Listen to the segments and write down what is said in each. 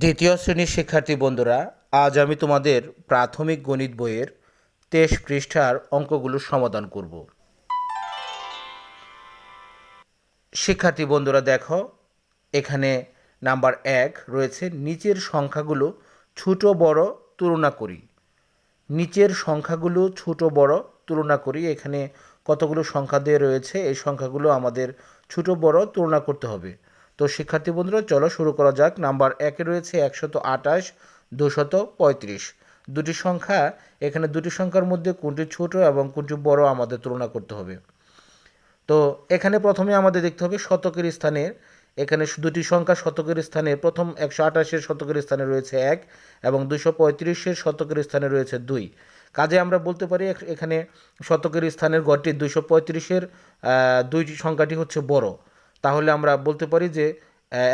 দ্বিতীয় শ্রেণির শিক্ষার্থী বন্ধুরা, আজ আমি তোমাদের প্রাথমিক গণিত বইয়ের তেইশ পৃষ্ঠার অঙ্কগুলো সমাধান করব। শিক্ষার্থী বন্ধুরা, দেখো, এখানে নাম্বার এক রয়েছে, নিচের সংখ্যাগুলো ছোট বড় তুলনা করি। নিচের সংখ্যাগুলো ছোট বড় তুলনা করি, এখানে কতগুলো সংখ্যা দিয়ে রয়েছে, এই সংখ্যাগুলো আমাদের ছোট বড় তুলনা করতে হবে। তো শিক্ষার্থী বন্ধুরা, চলো শুরু করা যাক। নাম্বার একে রয়েছে একশত আঠাশ, দুশত পঁয়ত্রিশ। দুটি সংখ্যা, এখানে দুটি সংখ্যার মধ্যে কোনটি ছোট এবং কোনটি বড় আমাদের তুলনা করতে হবে। তো এখানে প্রথমে আমাদের দেখতে হবে শতকের স্থানে এখানে দুটি সংখ্যা শতকের স্থানে। প্রথম একশো আঠাশের শতকের স্থানে রয়েছে এক এবং দুশো পঁয়ত্রিশের শতকের স্থানে রয়েছে দুই। কাজে আমরা বলতে পারি এখ- এখানে শতকের স্থানের গড়টি দুশো পঁয়ত্রিশের দুই সংখ্যাটি হচ্ছে বড়। তাহলে আমরা বলতে পারি যে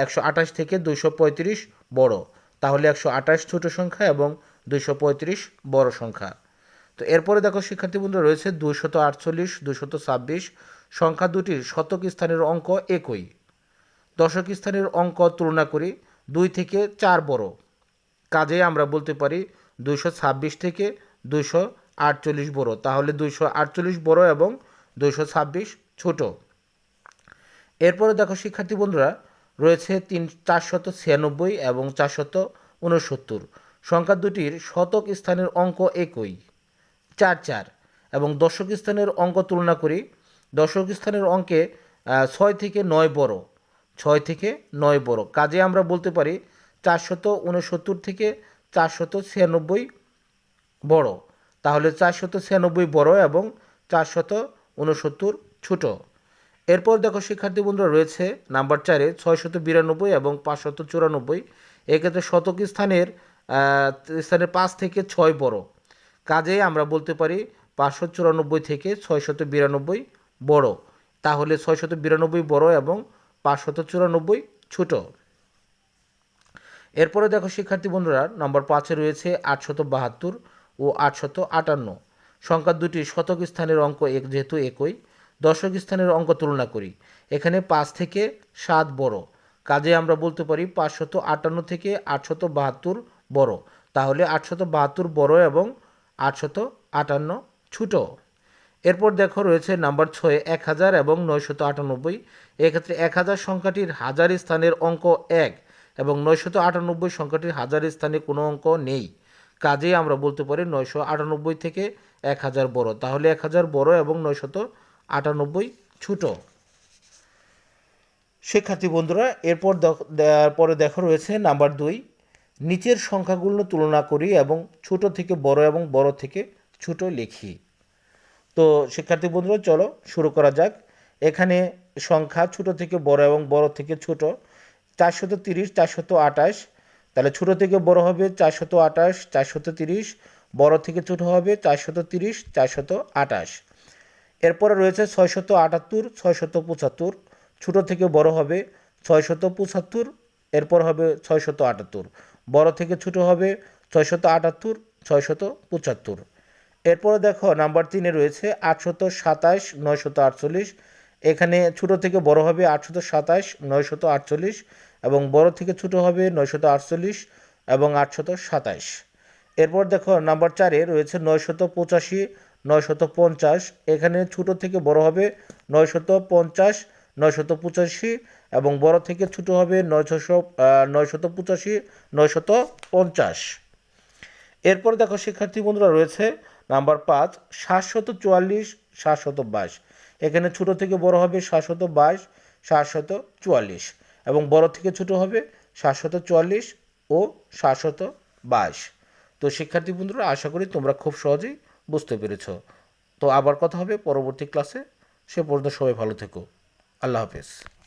একশো আঠাশ থেকে দুশো পঁয়ত্রিশ বড়। তাহলে একশো আঠাশ ছোট সংখ্যা এবং দুশো পঁয়ত্রিশ বড় সংখ্যা। তো এরপরে দেখো শিক্ষার্থী বন্ধু রয়েছে দুশত আটচল্লিশ দুশত ছাব্বিশ। সংখ্যা দুটির শতক স্থানের অঙ্ক একই। দশক স্থানের অঙ্ক তুলনা করি, দুই থেকে চার বড়। কাজে আমরা বলতে পারি দুইশো ছাব্বিশ থেকে দুইশো আটচল্লিশ বড়। তাহলে দুইশো আটচল্লিশ বড় এবং দুইশো ছাব্বিশ ছোট। এরপরে দেখো, শিক্ষার্থী বন্ধুরা, রয়েছে তিন, চারশত ছিয়ানব্বই এবং চারশত উনসত্তর সংখ্যা দুটির শতক স্থানের অঙ্ক একই, চার চার। এবং দশক স্থানের অঙ্ক তুলনা করি, দশক স্থানের অঙ্কে ছয় থেকে নয় বড়, ছয় থেকে নয় বড়। কাজে আমরা বলতে পারি, চারশত উনসত্তর থেকে চারশত ছিয়ানব্বই বড়। তাহলে চারশত ছিয়ানব্বই বড় এবং চারশত উনসত্তর ছোট। এরপর দেখো, শিক্ষার্থী বন্ধুরা, রয়েছে নাম্বার চারে ছয়শত বিরানব্বই এবং পাঁচশত চুরানব্বই। এক্ষেত্রে শতক স্থানের স্থানের পাঁচ থেকে ছয় বড়। কাজেই আমরা বলতে পারি পাঁচশো চুরানব্বই থেকে ছয়শত বিরানব্বই বড়। তাহলে ছয়শত বিরানব্বই বড় এবং পাঁচশত চুরানব্বই ছোট। এরপরে দেখো, শিক্ষার্থী বন্ধুরা, নম্বর পাঁচে রয়েছে আটশত বাহাত্তর ও আটশত আটান্ন। সংখ্যা দুটি শতক স্থানের অঙ্ক এক, যেহেতু একই দশক স্থানের অঙ্ক তুলনা করি। এখানে পাঁচ থেকে সাত বড়। কাজে আমরা বলতে পারি পাঁচশত আটান্ন থেকে আটশত বাহাত্তর বড়। তাহলে আটশত বাহাত্তর বড় এবং আটশত আটান্ন ছোট। এরপর দেখো রয়েছে নাম্বার ছয়, এক হাজার এবং নয়শত আটানব্বই। এক্ষেত্রে এক হাজার সংখ্যাটির হাজার স্থানের অঙ্ক এক এবং নয়শত আটানব্বই সংখ্যাটির হাজার স্থানে কোনো অঙ্ক নেই। কাজেই আমরা বলতে পারি নয়শো আটানব্বই থেকে এক হাজার বড়। তাহলে এক হাজার বড় এবং নয়শত আটানব্বই ছোট। শিক্ষার্থী বন্ধুরা, এরপর পরে দেখা রয়েছে নাম্বার দুই। নিচের সংখ্যাগুলো তুলনা করি এবং ছোট থেকে বড় এবং বড় থেকে ছোট লিখি। তো শিক্ষার্থী বন্ধুরা, চলো শুরু করা যাক। এখানে সংখ্যা ছোট থেকে বড় এবং বড় থেকে ছোট। চারশত তিরিশ, চারশত আঠাশ। তাহলে ছোট থেকে বড় হবে চারশত আঠাশ, চারশত তিরিশ। বড় থেকে ছোট হবে চারশত তিরিশ, চারশত আঠাশ। এরপরে রয়েছে ছয়শত আটাত্তর, ছয়শত পঁচাত্তর, ছোটো থেকে বড় হবে ছয়শত পঁচাত্তর, এরপর হবে ছয়শত আটাত্তর। বড় থেকে ছোট হবে ছয়শত আটাত্তর, ছয়শত পঁচাত্তর। এরপরে দেখো, নাম্বার তিনে রয়েছে আটশত সাতাশ, নয়শত আটচল্লিশ। এখানে ছোট থেকে বড় হবে আটশত সাতাশ, নয়শত আটচল্লিশ এবং বড় থেকে ছোট হবে নয়শত আটচল্লিশ এবং আটশত সাতাশ। এরপর দেখো, নাম্বার চারে রয়েছে নয়শত পঁচাশি নয়শত পঞ্চাশ এখানে ছোট থেকে বড় হবে নয়শত পঞ্চাশ নয়শত পঁচাশি এবং বড় থেকে ছোট হবে নয়শো নয়শত পঁচাশি নয়শত পঞ্চাশ এরপর দেখো শিক্ষার্থী বন্ধুরা রয়েছে নাম্বার পাঁচ সাতশত চুয়াল্লিশ সাতশত বাইশ এখানে ছোট থেকে বড় হবে সাতশত বাইশ সাতশত চুয়াল্লিশ এবং বড় থেকে ছোট হবে সাতশত চুয়াল্লিশ ও সাতশত বাইশ তো শিক্ষার্থী বন্ধুরা, আশা করি তোমরা খুব সহজেই বুঝতে পেরেছ। তো আবার কথা হবে পরবর্তী ক্লাসে সে পর্যন্ত সবাই ভালো থেকো। আল্লাহ হাফেজ।